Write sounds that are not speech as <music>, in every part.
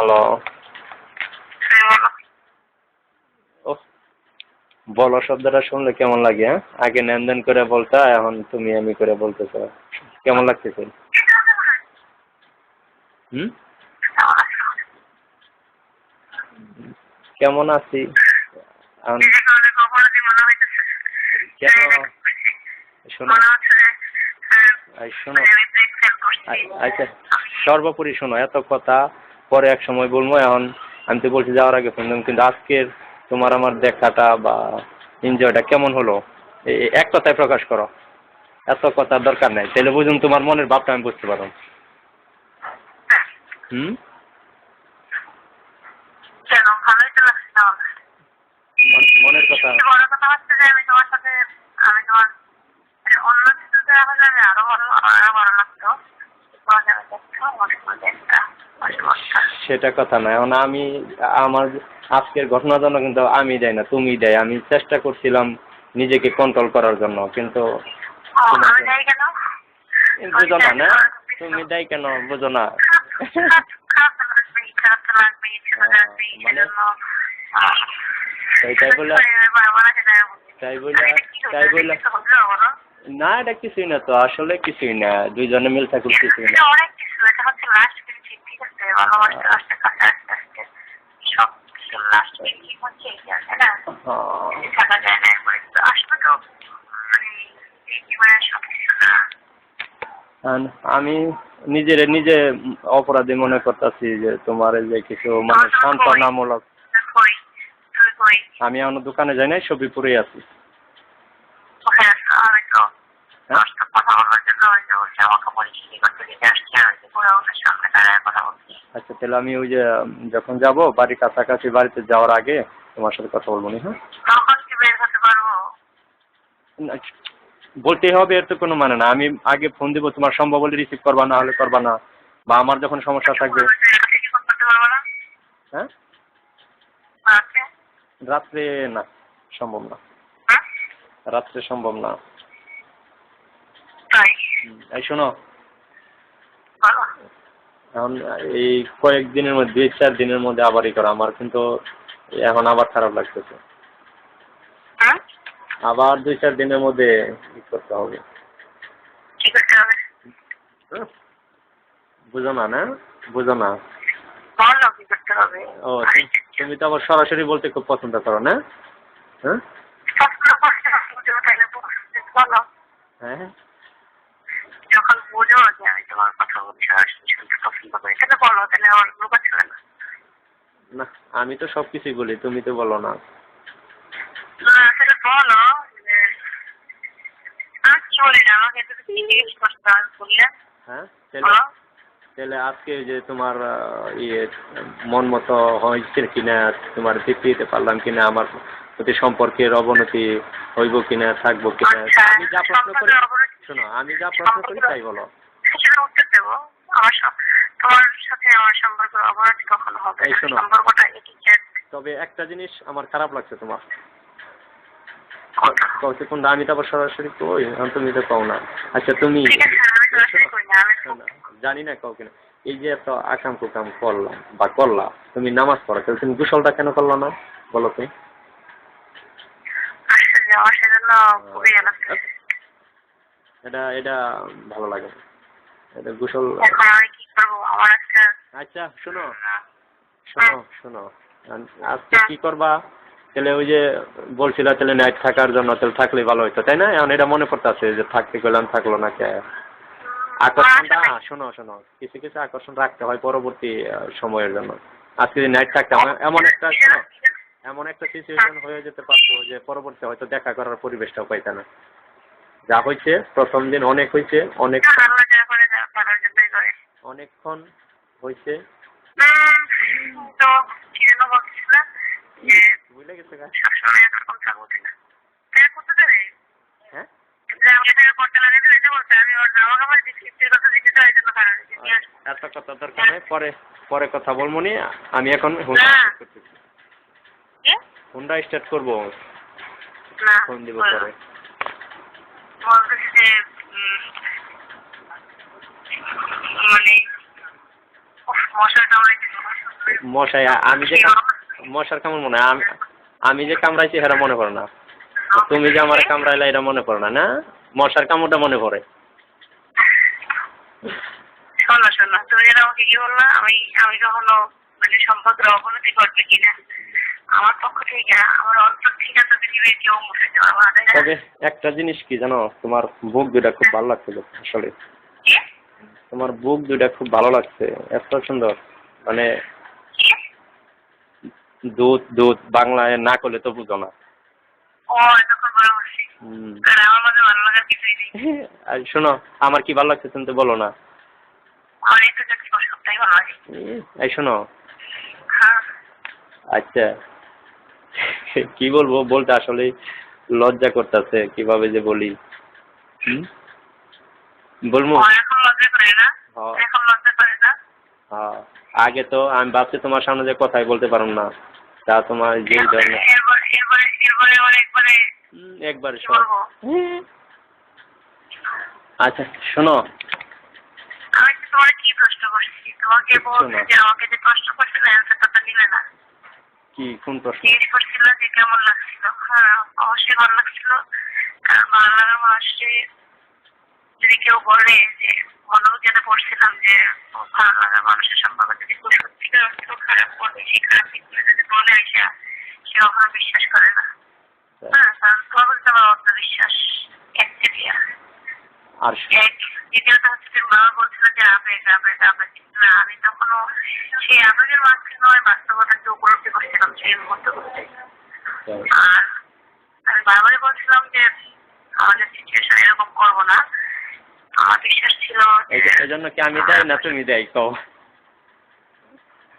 Hello হ্যাঁ বলো শব্দটা শুনলে কেমন লাগে হ্যাঁ? আগে লেনদেন করে বলতা, এখন তুমি আমি করে বলতেছ। কেমন লাগতেছে? হুম? কেমন আছি? শোনো। শোনো। আচ্ছা সর্বোপরি শোনো, এত কথা। পরে এক সময় বলব এখন আমি তো বলছি যাওয়ার আগে শুনলাম কিন্তু আজকের তোমার আমার দেখাটা বা এনজয়টা কেমন হলো? এই এক কথায় প্রকাশ করো। এত কথার দরকার নেই। তাহলে বুঝুন তোমার মনের ভাবটা আমি বুঝতে পারো হুম? মন- মনের কথা। বড় কথা হচ্ছে যে আমি তোমার সাথে আমি তোমার মানে অন্য কিছুতে হলে আমি আরও ভালো আরও ভালো লাগতো। সেটা কথা নয় এখন আমি আমার আজকের ঘটনার জন্য কিন্তু আমি দেয় না তুমি দেয় আমি চেষ্টা করছিলাম নিজেকে কন্ট্রোল করার জন্য কিন্তু যাই বুঝো না না তুমি দেয় কেন বুঝো না মানে? তাই তাই বলে বারবার আসে যায় বলছি। তাই বলে এটা কি হলো? তাই বলে বলো? না এটা কিছুই না তো আসলে কিছুই না দুইজনে মিল থাকুক কিছুই না। অনেক কিছু এটা হচ্ছে লাস্ট ঠিক আছে ভালোবাসতে আসতে কাছে আস্তে আস্তে সব কিছু লাস্ট হচ্ছে এটা তাই না। বেশি থাকা যায় না একবারে আসলে তো মানে এই সব কিছু না। আমি নিজের নিজে অপরাধী মনে করতেছি যে তোমার এই যে কিছু মানে সান্ত্বনামূলক আমি এখন দোকানে যাই নাই ছবিপুরেই আছি ওখানে আসতো আমি তো হ্যাঁ? দশটা কথা বলার জন্য ওই যে ওই জামা কাপড় ইস্ত্রি করতে দিতে আসছি আর যে পুরো ওদের সামনে দাঁড়ায় কথা বলছি আচ্ছা তাহলে আমি ওই যে যখন যাব বাড়ির কাছাকাছি বাড়িতে যাওয়ার আগে তোমার সাথে কথা বলব নি হ্যাঁ? তখন কি বের হতে পারব না, বলতেই হবে এর তো কোনো মানে না। আমি আগে ফোন দিব তোমার সম্ভব হলে রিসিভ করবা না হলে করবা না বা আমার যখন সমস্যা থাকবে। হ্যাঁ? রাত্রে না সম্ভব না। হ্যাঁ? রাত্রে সম্ভব না। এই শোনো। এখন এই কয়েকদিনের মধ্যে দুই চার দিনের মধ্যে আবারই করো। আমার কিন্তু এখন আবার খারাপ লাগতেছে। হ্যাঁ? আবার দুই চার দিনের মধ্যে ই করতে হবে। বুঝো না না? বুঝো না। ও তুমি- তো আবার সরাসরি বলতে খুব পছন্দ করো না? হ্যাঁ হ্যাঁ যখন বোঝো যে আমি তোমার কথা বলছি আর শুনতে পছন্দ করি তাহলে বলো তাহলে আমার লুকাচ্ছ না। আমি তো সব কিছুই বলি তুমি তো বলো না। তাহলে হ্যাঁ তাহলে আজকে যে তোমার ইয়ে মন মতো হয়েছে কিনা তোমার তৃপ্তি দিতে পারলাম কিনা আমার প্রতি সম্পর্কের অবনতি হইব কিনা থাকব কিনা আচ্ছা আমি যা প্রশ্ন করি শোনো আমি যা প্রশ্ন করি তাই বলো। আমার তোমার সাথে আমার সম্পর্কের অবনতি কখনো হবে না। সম্পর্কটা এটি তবে একটা জিনিস আমার খারাপ লাগছে তোমার। কৌশিক কোনটা? আমি তো আবার সরাসরি কই? এখন তুমি তো কও না। আচ্ছা তুমি আমি করি না আমি জানি না এই যে এত আকাম কুকাম করলাম বা করলা তুমি নামাজ পড়ো তাহলে তুমি গোসলটা কেন করল না? বলো লাগছে এটা এটা ভালো লাগে না। এটা গোসল এখন আমি কি করব? আমার একটা আচ্ছা শোনো। শোনো শোনো। আজকে কি করবা? তাহলে ওই যে বলছিলা তাহলে নাইট থাকার জন্য তাহলে থাকলে ভালো হইতো তাই না? এখন এটা মনে পড়তেছে যে থাকতে গেলাম থাকল না কে? আকর্ষণটা শোনো শোনো। কিছু কিছু আকর্ষণ রাখতে হয় পরবর্তী সময়ের জন্য। আজকে যদি নাইট থাকতাম এমন একটা শোনো, এমন একটা সিচুয়েশন হয়ে। যেতে পারতো যে পরবর্তী হয়তো দেখা করার পরিবেশটাও পাইতে না। যা হয়েছে প্রথম দিন অনেক হয়েছে অনেক অনেকক্ষণ হয়েছে তো কি যেন বলছিল যে বুঝলে গেছে গা? সবসময় এরকম থাকব কিনা করতে দেবে হ্যাঁ? এত কথা দরকার নেই পরে পরে কথা বলব নি। আমি এখন হুন্ডা স্টার্ট করব। ফোন দিব পরে বলতেছি যে উম, মানে উফ, মশার কামড়াইছে মশাই আমি যে মশার কামড় মনে হয় আমি যে কামড়াইছি সেটা মনে পড়ে না। তুমি যে আমার কামড়াইলা এটা মনে পড়ে না না? মশার কামড়টা মনে পড়ে। শোনো শোনো তুমি যেটা আমাকে কি বললা আমি আমি কখনো মানে সম্পর্কের অবনতি কিনা আমার পক্ষ থেকে আমার অন্তর কেউ দেওয়া তবে একটা জিনিস কি জানো তোমার বুক দুটা খুব ভালো লাগছিল আসলে? তোমার বুক দুইটা খুব ভালো লাগছে। এত সুন্দর মানে? দুধ দুধ বাংলায় না করলে তো বুঝো না। <laughs> আর শোনো আমার কি ভালো লাগছে তুমি তো বলো না। এই শোনো। হ্যাঁ। আচ্ছা। <laughs> কি বলব বলতে আসলে লজ্জা করতেছে কীভাবে যে বলি। হুম? বলব এখন না হ্যাঁ। এখন লজ্জা করে না। হ্যাঁ, আগে তো আমি ভাবছি তোমার সামনে যে কথাই বলতে পারুম না। তা তোমার যে ধরনের একবারে বলব। আচ্ছা শোনো। আমি তো তোমার কি প্রশ্ন করছি? তোমাকে বলছি যে আমাকে যে প্রশ্ন করছিল অ্যান্সারটা তো দিলে না। কি কোন প্রশ্ন? জিজ্ঞেস করছিল যে কেমন লাগছিল। হ্যাঁ অবশ্যই ভালো লাগছিল। কারণ ভালো লাগার যদি কেউ বলে যে মনোবিজ্ঞানে পড়ছিলাম যে ভালো লাগার মানুষের সম্পর্কে। যদি কেউ সত্যিকার খারাপ বলে সেই খারাপ দিকগুলো যদি বলে আসা সে কখনো বিশ্বাস করে না। হ্যাঁ। কারণ বলতে আমার একচেটিয়া আর এক হচ্ছে মা বলছিল যে আবেগ আবেগ আবেগ। না আমি তখনও সেই আবেগের মাঝখানে নয় বাস্তবতাকে উপলব্ধি করছিলাম সেই মুহূর্তগুলোতে আর আমি বারবারই বলছিলাম যে আমাদের সিচুয়েশন এরকম করব না। আমার বিশ্বাস ছিল এই যে কি আমি দেয় না তুমি দেয় কও?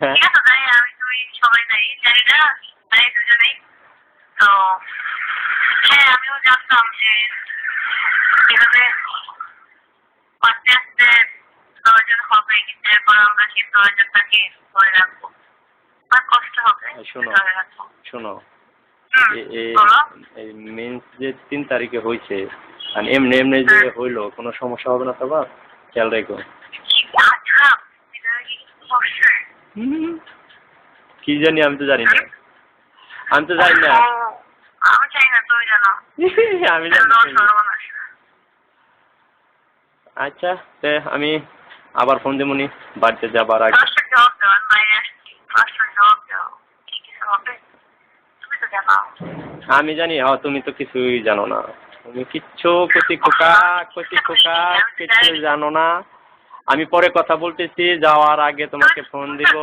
হ্যাঁ? ঠিক আছে তাই আমি তুমি সবাই নাই জানি না তাই দুজনেই। তো হ্যাঁ আমিও জানতাম যে এভাবে আস্তে আস্তে প্রয়োজন হবে কিন্তু এরপর আমরা সেই প্রয়োজনটাকে ধরে রাখব। আর কষ্ট হবে শোনো। শোনো এই মেন্স যে তিন তারিখে হয়েছে আর এমনি এমনি যে হইল কোনো সমস্যা হবে না তো বা? খেয়াল রেখো। আচ্ছা কি জানি আমি তো জানি না। আমি তো জানি না। আমি চাই না তুমি জানো। <laughs> আমি জানি না। আমার সর্বনাশ আচ্ছা তে আমি আবার ফোন দেবনি বাড়িতে যাবার আগে। আমি জানি হ্যাঁ তুমি তো কিছুই জানো না। তুমি কিচ্ছু কচি খোকা কচি খোকা, কিচ্ছু জানো না। আমি পরে কথা বলতেছি, যাওয়ার আগে তোমাকে ফোন দিব।